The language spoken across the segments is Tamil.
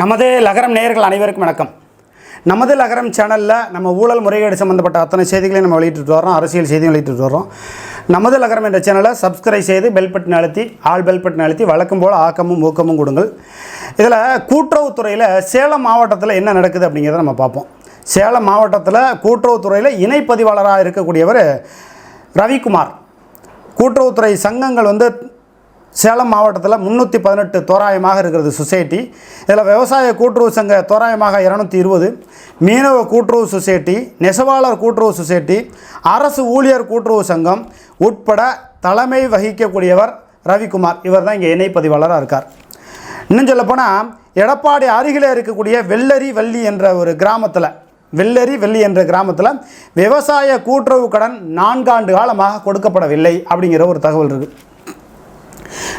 நமது லகரம் நேயர்கள் அனைவருக்கும் வணக்கம். நமது லகரம் சேனலில் நம்ம ஊழல் முறைகேடு சம்மந்தப்பட்ட அத்தனை செய்திகளையும் நம்ம வெளியிட்டு வரோம் அரசியல் செய்தியும் வெளியிட்டு வரோம் நமது லகரம் என்ற சேனலை சப்ஸ்கிரைப் செய்து பெல் பட்டன் அழுத்தி ஆள் பெல் பட்டன் அழுத்தி வழக்கம் போல் ஆக்கமும் ஊக்கமும் கொடுங்கள். இதில் கூட்டுறவுத்துறையில் சேலம் மாவட்டத்தில் என்ன நடக்குது அப்படிங்கிறத நம்ம பார்ப்போம். சேலம் மாவட்டத்தில் கூட்டுறவுத்துறையில் இணைப்பதிவாளராக இருக்கக்கூடியவர் ரவிக்குமார். கூட்டுறவுத்துறை சங்கங்கள் வந்து சேலம் மாவட்டத்தில் முந்நூற்றி பதினெட்டு தோராயமாக இருக்கிறது சொசைட்டி. இதில் விவசாய கூட்டுறவு சங்க தோராயமாக இரநூத்தி இருபது மீனவ கூட்டுறவு சொசைட்டி நெசவாளர் கூட்டுறவு சொசைட்டி அரசு ஊழியர் கூட்டுறவு சங்கம் உட்பட தலைமை வகிக்கக்கூடியவர் ரவிக்குமார். இவர் தான் இங்கே இணைப்பதிவாளராக இருக்கார். இன்னும் சொல்லப்போனால் எடப்பாடி அருகில் இருக்கக்கூடிய வெள்ளரி வள்ளி என்ற ஒரு கிராமத்தில் வெள்ளரி வெள்ளி என்ற கிராமத்தில் விவசாய கூட்டுறவு கடன் நான்காண்டு காலமாக கொடுக்கப்படவில்லை அப்படிங்கிற ஒரு தகவல் இருக்குது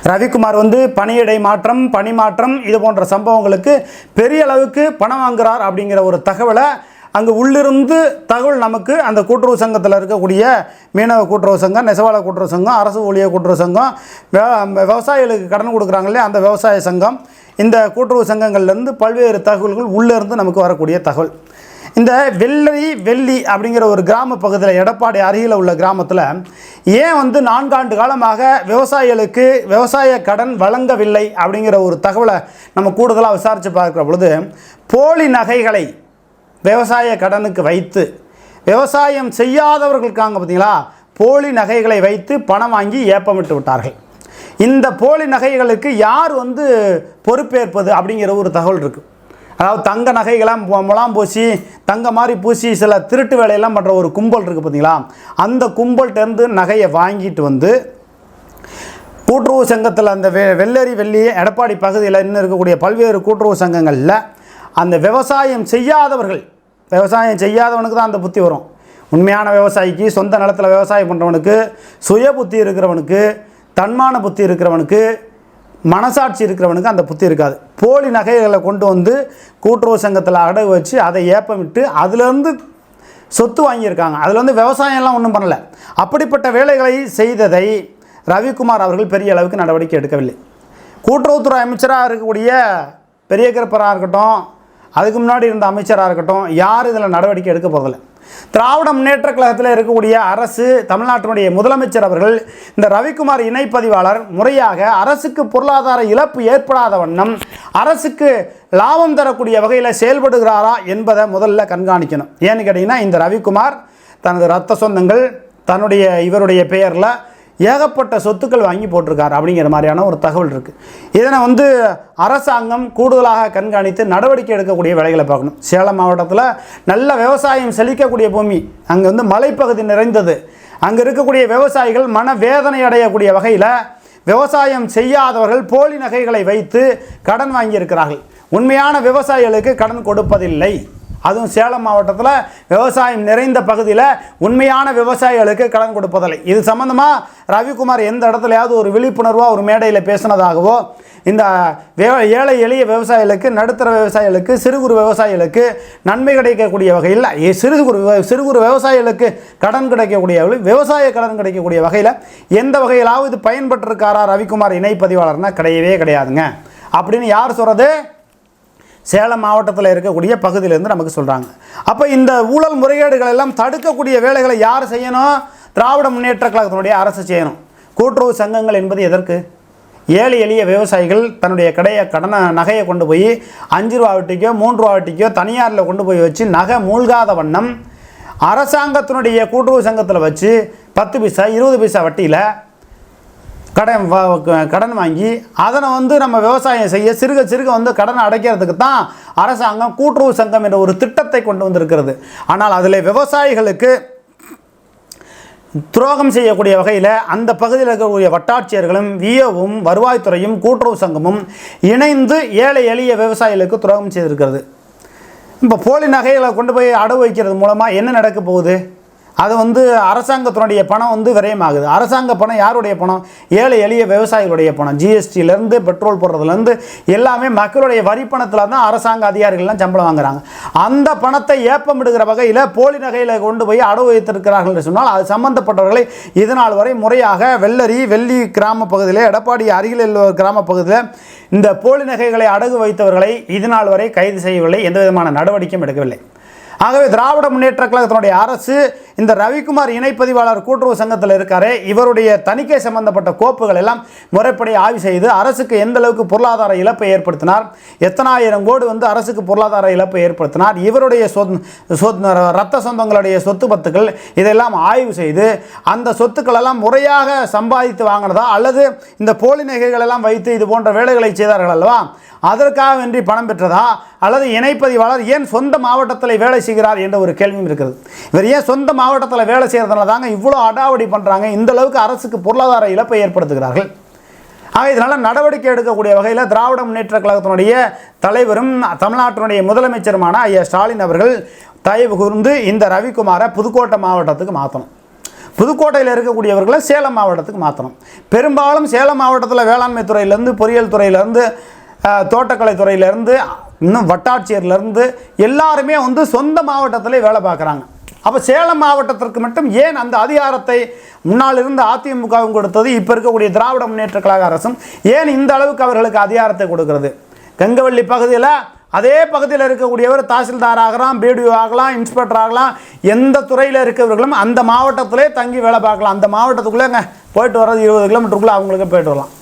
ரவிக்குமார் வந்து பணியிடை மாற்றம் பணி மாற்றம் இது போன்ற சம்பவங்களுக்கு பெரிய அளவுக்கு பணம் வாங்குகிறார் அப்படிங்கிற ஒரு தகவலை அங்கே உள்ளிருந்து தகவல் நமக்கு அந்த கூட்டுறவு சங்கத்தில் இருக்கக்கூடிய மீனவ கூட்டுறவு சங்கம் நெசவாள கூட்டுறவு சங்கம் அரசு ஊழியர் கூட்டுறவு சங்கம் விவசாயிகளுக்கு கடன் கொடுக்குறாங்களே அந்த விவசாய சங்கம் இந்த கூட்டுறவு சங்கங்கள்லேருந்து பல்வேறு தகவல்கள் உள்ளேருந்து நமக்கு வரக்கூடிய தகவல். இந்த வெள்ளரி வெள்ளி அப்படிங்கிற ஒரு கிராம பகுதியில் எடப்பாடி அருகில் உள்ள கிராமத்தில் ஏன் வந்து நான்காண்டு காலமாக விவசாயிகளுக்கு விவசாய கடன் வழங்கவில்லை அப்படிங்கிற ஒரு தகவலை நம்ம கூடுதலாக விசாரித்து பார்க்குற பொழுது போலி நகைகளை விவசாய கடனுக்கு வைத்து விவசாயம் செய்யாதவர்களுக்காங்க பார்த்தீங்களா போலி நகைகளை வைத்து பணம் வாங்கி ஏப்பமிட்டு விட்டார்கள். இந்த போலி நகைகளுக்கு யார் வந்து பொறுப்பேற்பது அப்படிங்கிற ஒரு தகவல் இருக்குது அதாவது தங்க நகைகளாம் முலாம் பூசி தங்க மாதிரி பூசி சில திருட்டு வேலையெல்லாம் பண்ணுற ஒரு கும்பல் இருக்குது பார்த்தீங்களா அந்த கும்பல்கிட்டேருந்து நகையை வாங்கிட்டு வந்து கூட்டுறவு சங்கத்தில் அந்த வெ வெள்ளரி வெள்ளி எடப்பாடி பகுதியில் இன்னும் இருக்கக்கூடிய பல்வேறு கூட்டுறவு சங்கங்களில் அந்த விவசாயம் செய்யாதவர்கள் விவசாயம் செய்யாதவனுக்கு தான் அந்த புத்தி வரும். உண்மையான விவசாயிக்கு சொந்த நிலத்தில் விவசாயம் பண்ணுறவனுக்கு சுய புத்தி இருக்கிறவனுக்கு தன்மான புத்தி இருக்கிறவனுக்கு மனசாட்சி இருக்கிறவனுக்கு அந்த புத்தி இருக்காது. போலி நகைகளை கொண்டு வந்து கூட்டுறவு சங்கத்தில் அடகு வச்சு அதை ஏப்பமிட்டு அதுலேருந்து சொத்து வாங்கியிருக்காங்க. அதில் வந்து விவசாயம்லாம் ஒன்றும் பண்ணலை. அப்படிப்பட்ட வேலைகளை செய்ததை ரவிக்குமார் அவர்கள் பெரிய அளவுக்கு நடவடிக்கை எடுக்கவில்லை. கூட்டுறவுத்துறை அமைச்சராக இருக்கக்கூடிய பெரிய கருப்பராக இருக்கட்டும் அதுக்கு முன்னாடி இருந்த அமைச்சராக இருக்கட்டும் யார் இதில் நடவடிக்கை எடுக்க போதில்லை திராவிட முன்னேற்ற கழகத்தில் இருக்கக்கூடிய அரசு தமிழ்நாட்டினுடைய முதலமைச்சர் அவர்கள் இந்த ரவிக்குமார் இணைப்பதிவாளர் முறையாக அரசுக்கு பொருளாதார இழப்பு ஏற்படாத வண்ணம் அரசுக்கு லாபம் தரக்கூடிய வகையில் செயல்படுகிறாரா என்பதை முதல்ல கண்காணிக்கணும். ஏன்னு கேட்டிங்கன்னா இந்த ரவிக்குமார் தனது ரத்த சொந்தங்கள் தன்னுடைய இவருடைய பெயரில் ஏகப்பட்ட சொத்துக்கள் வாங்கி போட்டிருக்கார் அப்படிங்கிற மாதிரியான ஒரு தகவல் இருக்குது இதனை வந்து அரசாங்கம் கூடுதலாக கண்காணித்து நடவடிக்கை எடுக்கக்கூடிய வேலைகளை பார்க்கணும். சேலம் மாவட்டத்தில் நல்ல விவசாயம் செழிக்கக்கூடிய பூமி அங்கே வந்து மலைப்பகுதி நிறைந்தது. அங்கே இருக்கக்கூடிய விவசாயிகள் மன வேதனை அடையக்கூடிய வகையில் விவசாயம் செய்யாதவர்கள் போலி நகைகளை வைத்து கடன் வாங்கியிருக்கிறார்கள். உண்மையான விவசாயிகளுக்கு கடன் கொடுப்பதில்லை. அதுவும் சேலம் மாவட்டத்தில் விவசாயம் நிறைந்த பகுதியில் உண்மையான விவசாயிகளுக்கு கடன் கொடுப்பதில்லை. இது சம்மந்தமாக ரவிக்குமார் எந்த இடத்துலையாவது ஒரு விழிப்புணர்வாக ஒரு மேடையில் பேசினதாகவோ இந்த ஏழை எளிய விவசாயிகளுக்கு நடுத்தர விவசாயிகளுக்கு சிறு குறு விவசாயிகளுக்கு நன்மை கிடைக்கக்கூடிய வகையில் சிறு குறு சிறு குறு விவசாயிகளுக்கு கடன் கிடைக்கக்கூடிய விவசாய கடன் கிடைக்கக்கூடிய வகையில் எந்த வகையிலாவது பயன்பட்டிருக்காரா ரவிக்குமார் இணைப்பதிவாளர்னால் கிடையவே கிடையாதுங்க. அப்படின்னு யார் சொல்கிறது சேலம் மாவட்டத்தில் இருக்கக்கூடிய பகுதியிலேருந்து நமக்கு சொல்கிறாங்க அப்போ இந்த ஊழல் முறைகேடுகள் எல்லாம் தடுக்கக்கூடிய வேலைகளை யார் செய்யணும்? திராவிட முன்னேற்ற கழகத்தினுடைய அரசு செய்யணும். கூட்டுறவு சங்கங்கள் என்பது எதற்கு? ஏழை எளிய விவசாயிகள் தன்னுடைய கடையை கடனை நகையை கொண்டு போய் அஞ்சு ரூபா வட்டிக்கோ மூன்று ரூபா வட்டிக்கோ தனியாரில் கொண்டு போய் வச்சு நகை மூழ்காத வண்ணம் அரசாங்கத்தினுடைய கூட்டுறவு சங்கத்தில் வச்சு பத்து பைசா இருபது பைசா வட்டியில் கடன் கடன் வாங்கி அதனை வந்து நம்ம விவசாயம் செய்ய சிறுக சிறுக வந்து கடனை அடைக்கிறதுக்கு தான் அரசாங்கம் கூட்டுறவு சங்கம் என்ற ஒரு திட்டத்தை கொண்டு வந்திருக்கிறது. ஆனால் அதில் விவசாயிகளுக்கு துரோகம் செய்யக்கூடிய வகையில் அந்த பகுதியில் இருக்கக்கூடிய வட்டாட்சியர்களும் விஏவும் வருவாய்த்துறையும் கூட்டுறவு சங்கமும் இணைந்து ஏழை எளிய விவசாயிகளுக்கு துரோகம் செய்திருக்கிறது. இப்போ போலி நகைகளை கொண்டு போய் அடவு வைக்கிறது மூலமாக என்ன நடக்க போகுது? அது வந்து அரசாங்கத்தினுடைய பணம் வந்து விரயமாகுது. அரசாங்க பணம் யாருடைய பணம்? ஏழை எளிய விவசாயிகளுடைய பணம். ஜிஎஸ்டிலேருந்து பெட்ரோல் போடுறதுலேருந்து எல்லாமே மக்களுடைய வரி பணத்தில் தான் அரசாங்க அதிகாரிகள்லாம் சம்பளம் வாங்குறாங்க. அந்த பணத்தை ஏப்பமிடுகிற வகையில் போலி நகையில் கொண்டு போய் அடவு வைத்திருக்கிறார்கள் என்று சொன்னால் அது சம்பந்தப்பட்டவர்களை இதனால் வரை முறையாக வெள்ளரி வெள்ளி கிராம பகுதியில் எடப்பாடி அருகில் உள்ள ஒரு கிராம பகுதியில் இந்த போலி நகைகளை அடகு வைத்தவர்களை இதனால் வரை கைது செய்யவில்லை. எந்த விதமான நடவடிக்கையும் எடுக்கவில்லை. ஆகவே திராவிட முன்னேற்ற கழகத்தினுடைய அரசு இந்த ரவிக்குமார் இணைப்பதிவாளர் கூட்டுறவு சங்கத்தில் இருக்காரே. இவருடைய தணிக்கை சம்பந்தப்பட்ட கோப்புகள் எல்லாம் முறைப்படி ஆய்வு செய்து அரசுக்கு எந்த அளவுக்கு பொருளாதார இழப்பை ஏற்படுத்தினார்? எத்தனாயிரம் கோடி வந்து அரசுக்கு பொருளாதார இழப்பை ஏற்படுத்தினார்? இவருடைய ரத்த சொந்தங்களுடைய சொத்து பத்துக்கள் இதெல்லாம் ஆய்வு செய்து அந்த சொத்துக்கள் எல்லாம் முறையாக சம்பாதித்து வாங்கினதா? அல்லது இந்த போலி நகைகள் எல்லாம் வைத்து இது போன்ற வேலைகளை செய்தார்கள் அல்லவா? அதற்காக வேண்டி பணம் பெற்றதா? அல்லது இணைப்பதிவாளர் ஏன் சொந்த மாவட்டத்தில் வேலை செய்கிறார் என்ற ஒரு கேள்வியும் இருக்குது இவர் ஏன் சொந்த மாவட்டத்தில் வேலை செய்கிறதுனால தாங்க இவ்வளோ அடாவடி பண்ணுறாங்க இந்த அளவுக்கு அரசுக்கு பொருளாதார இழப்பை ஏற்படுத்துகிறார்கள். ஆக இதனால் நடவடிக்கை எடுக்கக்கூடிய வகையில் திராவிட முன்னேற்ற கழகத்தினுடைய தலைவரும் தமிழ்நாட்டினுடைய முதலமைச்சருமான ஐயா ஸ்டாலின் அவர்கள் தயவு கூர்ந்து இந்த ரவிக்குமாரை புதுக்கோட்டை மாவட்டத்துக்கு மாற்றணும் புதுக்கோட்டையில் இருக்கக்கூடியவர்களை சேலம் மாவட்டத்துக்கு மாற்றணும் பெரும்பாலும் சேலம் மாவட்டத்தில் வேளாண்மை துறையிலேருந்து பொறியியல் துறையிலேருந்து தோட்டக்கலை துறையிலேருந்து இன்னும் வட்டாட்சியர்லேருந்து எல்லாருமே வந்து சொந்த மாவட்டத்திலே வேலை பார்க்குறாங்க. அப்போ சேலம் மாவட்டத்திற்கு மட்டும் ஏன் அந்த அதிகாரத்தை முன்னால் இருந்த அதிமுகவும் கொடுத்தது இப்போ இருக்கக்கூடிய திராவிட முன்னேற்ற கழக அரசும் ஏன் இந்த அளவுக்கு அவர்களுக்கு அதிகாரத்தை கொடுக்கிறது? கங்கவள்ளி பகுதியில் அதே பகுதியில் இருக்கக்கூடியவர் தாசில்தார் ஆகலாம் பிடிஓ ஆகலாம் இன்ஸ்பெக்டர் ஆகலாம் எந்த துறையில் இருக்கிறவர்களும் அந்த மாவட்டத்திலே தங்கி வேலை பார்க்கலாம். அந்த மாவட்டத்துக்குள்ளேங்க போயிட்டு வர்றது இருபது கிலோமீட்டருக்குள்ளே அவங்களுக்கு போயிட்டு வரலாம்.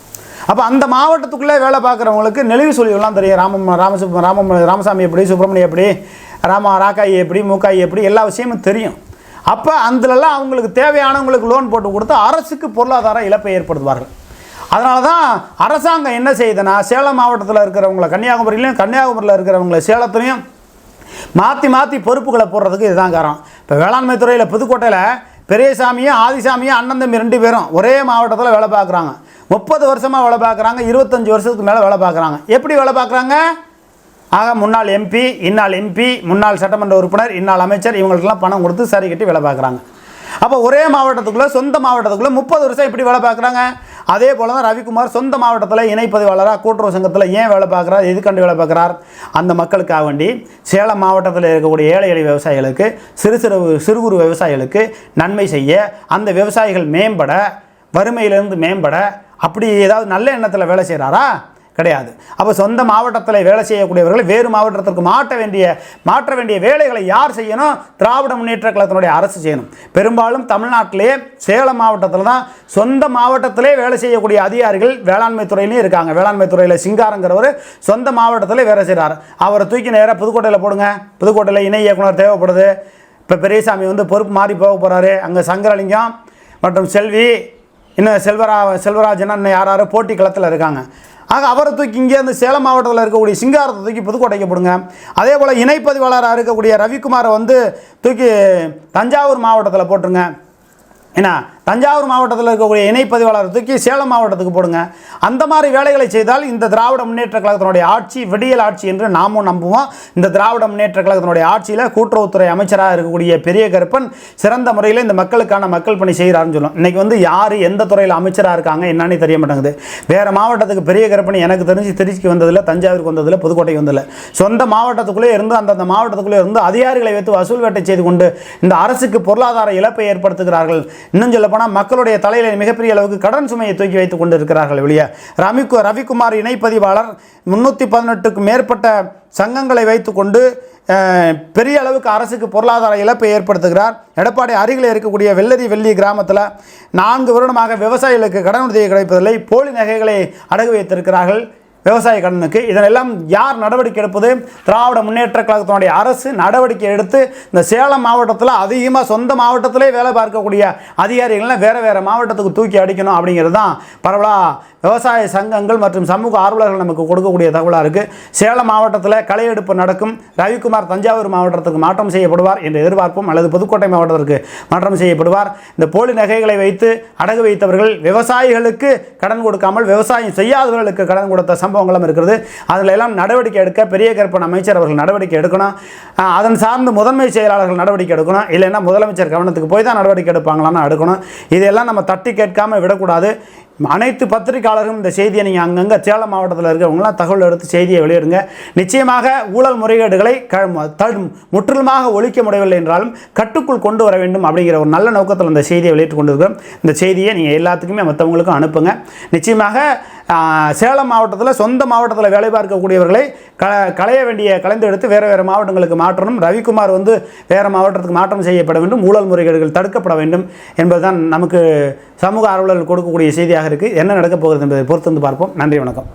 அப்போ அந்த மாவட்டத்துக்குள்ளே வேலை பார்க்குறவங்களுக்கு நெளிவு சொல்லிகள்லாம் தெரியும். ராமம் ராமசுப் ராமம் ராமசாமி எப்படி சுப்பிரமணியம் எப்படி ராமா ராக்காய் எப்படி மூக்காயி எப்படி எல்லா விஷயமும் தெரியும். அப்போ அதுலலாம் அவங்களுக்கு தேவையானவங்களுக்கு லோன் போட்டு கொடுத்து அரசுக்கு பொருளாதார இழப்பை ஏற்படுத்துவார்கள். அதனால தான் அரசாங்கம் என்ன செய்யுதுன்னா சேலம் மாவட்டத்தில் இருக்கிறவங்கள கன்னியாகுமரியிலையும் கன்னியாகுமரியில் இருக்கிறவங்கள சேலத்துலையும் மாற்றி மாற்றி பொறுப்புகளை போடுறதுக்கு இதுதான் காரணம். இப்போ வேளாண்மை துறையில் புதுக்கோட்டையில் பெரியசாமியும் ஆதிசாமியும் அண்ணன் தம்பி ரெண்டு பேரும் ஒரே மாவட்டத்தில் வேலை பார்க்குறாங்க. முப்பது வருஷமாக வேலை பார்க்குறாங்க இருபத்தஞ்சி வருஷத்துக்கு மேலே வேலை பார்க்குறாங்க. எப்படி வேலை பார்க்குறாங்க? ஆக முன்னாள் எம்பி இன்னாள் எம்பி முன்னாள் சட்டமன்ற உறுப்பினர் இன்னாள் அமைச்சர் இவங்களுக்கெல்லாம் பணம் கொடுத்து சரி கட்டி வேலை பார்க்குறாங்க. அப்போ ஒரே மாவட்டத்துக்குள்ளே சொந்த மாவட்டத்துக்குள்ளே முப்பது வருஷம் எப்படி வேலை பார்க்குறாங்க? அதே போல் தான் ரவிக்குமார் சொந்த மாவட்டத்தில் இணைப்பதிவாளராக கூட்டுறவு சங்கத்தில் ஏன் வேலை பார்க்குறார்? எதுக்கண்டு வேலை பார்க்குறார்? அந்த மக்களுக்காக வேண்டி சேலம் மாவட்டத்தில் இருக்கக்கூடிய ஏழை எளிய விவசாயிகளுக்கு சிறு சிறு சிறு குறு விவசாயிகளுக்கு நன்மை செய்ய அந்த விவசாயிகள் மேம்பட வறுமையிலிருந்து மேம்பட அப்படி ஏதாவது நல்ல எண்ணத்தில் வேலை செய்கிறாரா கிடையாது. அப்போ சொந்த மாவட்டத்தில் வேலை செய்யக்கூடியவர்கள் வேறு மாவட்டத்திற்கு மாற்ற வேண்டிய மாற்ற வேண்டிய வேலைகளை யார் செய்யணும்? திராவிட முன்னேற்ற கழகத்தினுடைய அரசு செய்யணும். பெரும்பாலும் தமிழ்நாட்டிலே சேலம் மாவட்டத்தில் தான் சொந்த மாவட்டத்திலே வேலை செய்யக்கூடிய அதிகாரிகள் வேளாண்மை துறையிலையும் இருக்காங்க. வேளாண்மை துறையில் சிங்காரங்கிறவர் சொந்த மாவட்டத்தில் வேலை செய்கிறார் அவரை தூக்கி நேராக புதுக்கோட்டையில் போடுங்க. புதுக்கோட்டையில் இணை இயக்குனர் தேவைப்படுது. இப்போ பெரியசாமி வந்து பொறுப்பு மாறி போக போகிறாரு அங்கே சங்கரலிங்கம் மற்றும் செல்வி இன்னும் செல்வரா செல்வராஜனா இன்னும் யார் யாரோ போட்டி களத்தில் இருக்காங்க. ஆக அவரை தூக்கி இங்கேருந்து சேலம் மாவட்டத்தில் இருக்கக்கூடிய சிங்காரத்தை தூக்கி புதுக்கோட்டைக்கு போடுங்க. அதே போல் இணைப்பதிவாளராக இருக்கக்கூடிய ரவிக்குமாரை வந்து தூக்கி தஞ்சாவூர் மாவட்டத்தில் போட்டுருங்க. என்ன தஞ்சாவூர் மாவட்டத்தில் இருக்கக்கூடிய இணைப்பதிவாளர் தூக்கி சேலம் மாவட்டத்துக்கு போடுங்க. அந்த மாதிரி வேலைகளை செய்தால் இந்த திராவிட முன்னேற்ற கழகத்தினுடைய ஆட்சி விடியல் ஆட்சி என்று நாமும் நம்புவோம். இந்த திராவிட முன்னேற்ற கழகத்தினுடைய ஆட்சியில் கூட்டுறவுத்துறை அமைச்சராக இருக்கக்கூடிய பெரிய கருப்பன் சிறந்த முறையில் இந்த மக்களுக்கான மக்கள் பணி செய்கிறாருன்னு சொல்லும். இன்னைக்கு வந்து யார் எந்த துறையில் அமைச்சராக இருக்காங்க என்னன்னு தெரிய மாட்டேங்குது. வேறு மாவட்டத்துக்கு பெரிய கருப்பன் எனக்கு தெரிஞ்சு திருச்சிக்கு வந்ததில்லை தஞ்சாவூருக்கு வந்ததில்லை புதுக்கோட்டைக்கு வந்ததில்லை. சொந்த மாவட்டத்துக்குள்ளே இருந்து அந்தந்த மாவட்டத்துக்குள்ளே இருந்து அதிகாரிகளை வைத்து வசூல் வேட்டை செய்து கொண்டு இந்த அரசுக்கு பொருளாதார இழப்பை ஏற்படுத்துகிறார்கள். இன்னும் சொல்லப்போனால் மக்களுடைய தலையில் மிகப்பெரிய அளவுக்கு கடன் சுமையை தூக்கி வைத்துக் கொண்டு இருக்கிறார்கள் வெளியே. ரவிக்கு ரவிக்குமார் இணைப்பதிவாளர் முன்னூற்றி பதினெட்டுக்கும் மேற்பட்ட சங்கங்களை வைத்துக்கொண்டு பெரிய அளவுக்கு அரசுக்கு பொருளாதார இழப்பை ஏற்படுத்துகிறார். எடப்பாடி அருகில் இருக்கக்கூடிய வெள்ளரி வெள்ளி கிராமத்தில் நான்கு வருடமாக விவசாயிகளுக்கு கடன் உதவி கிடைப்பதில்லை. போலி நகைகளை அடகு வைத்திருக்கிறார்கள். விவசாய கடனுக்கு. இதனெல்லாம் யார் நடவடிக்கை எடுப்பது? திராவிட முன்னேற்ற கழகத்தினுடைய அரசு நடவடிக்கை எடுத்து இந்த சேலம் மாவட்டத்தில் அதிகமாக சொந்த மாவட்டத்திலே வேலை பார்க்கக்கூடிய அதிகாரிகள்லாம் வேறு வேறு மாவட்டத்துக்கு தூக்கி அடிக்கணும் அப்படிங்கிறது தான் பரவலாக விவசாய சங்கங்கள் மற்றும் சமூக ஆர்வலர்கள் நமக்கு கொடுக்கக்கூடிய தகவலாக இருக்குது சேலம் மாவட்டத்தில் களையெடுப்பு நடக்கும். ரவிக்குமார் தஞ்சாவூர் மாவட்டத்துக்கு மாற்றம் செய்யப்படுவார் என்று எதிர்பார்ப்போம். அல்லது புதுக்கோட்டை மாவட்டத்திற்கு மாற்றம் செய்யப்படுவார். இந்த போலி நகைகளை வைத்து அடகு வைத்தவர்கள் விவசாயிகளுக்கு கடன் கொடுக்காமல் விவசாயம் செய்யாதவர்களுக்கு கடன் கொடுத்த சம்பவங்களும் இருக்கிறது. அதில் எல்லாம் நடவடிக்கை எடுக்க பெரிய கருப்பன் அமைச்சர் அவர்கள் நடவடிக்கை எடுக்கணும். அதன் சார்ந்து முதன்மை செயலாளர்கள் நடவடிக்கை எடுக்கணும். இல்லைன்னா முதலமைச்சர் கவனத்துக்கு போய் தான் நடவடிக்கை எடுப்பாங்களான்னு எடுக்கணும். இதெல்லாம் நம்ம தட்டி கேட்காம விடக்கூடாது. அனைத்து பத்திரிகையாளர்களும் இந்த செய்தியை நீங்கள் அங்கங்கே சேலம் மாவட்டத்தில் இருக்கிறவங்களாம் தகவல் எடுத்து செய்தியை வெளியிடுங்க. நிச்சயமாக ஊழல் முறைகேடுகளை க முற்றிலுமாக ஒழிக்க முடியவில்லை என்றாலும் கட்டுக்குள் கொண்டு வர வேண்டும் அப்படிங்கிற ஒரு நல்ல நோக்கத்தில் இந்த செய்தியை வெளியிட்டு கொண்டிருக்கிறோம். இந்த செய்தியை நீங்கள் எல்லாத்துக்குமே மற்றவங்களுக்கும் அனுப்புங்க. நிச்சயமாக சேலம் மாவட்டத்தில் சொந்த மாவட்டத்தில் வேலை பார்க்கக்கூடியவர்களை க களைய வேண்டிய கலைந்து எடுத்து வேறு வேறு மாவட்டங்களுக்கு மாற்றணும். ரவிக்குமார் வந்து வேறு மாவட்டத்துக்கு மாற்றம் செய்யப்பட வேண்டும். ஊழல் முறைகேடுகள் தடுக்கப்பட வேண்டும் என்பதுதான் நமக்கு சமூக ஆர்வலர்கள் கொடுக்கக்கூடிய செய்தியாக இருக்குது என்ன நடக்கப் போகிறது என்பதை பொறுத்து வந்து பார்ப்போம். நன்றி வணக்கம்.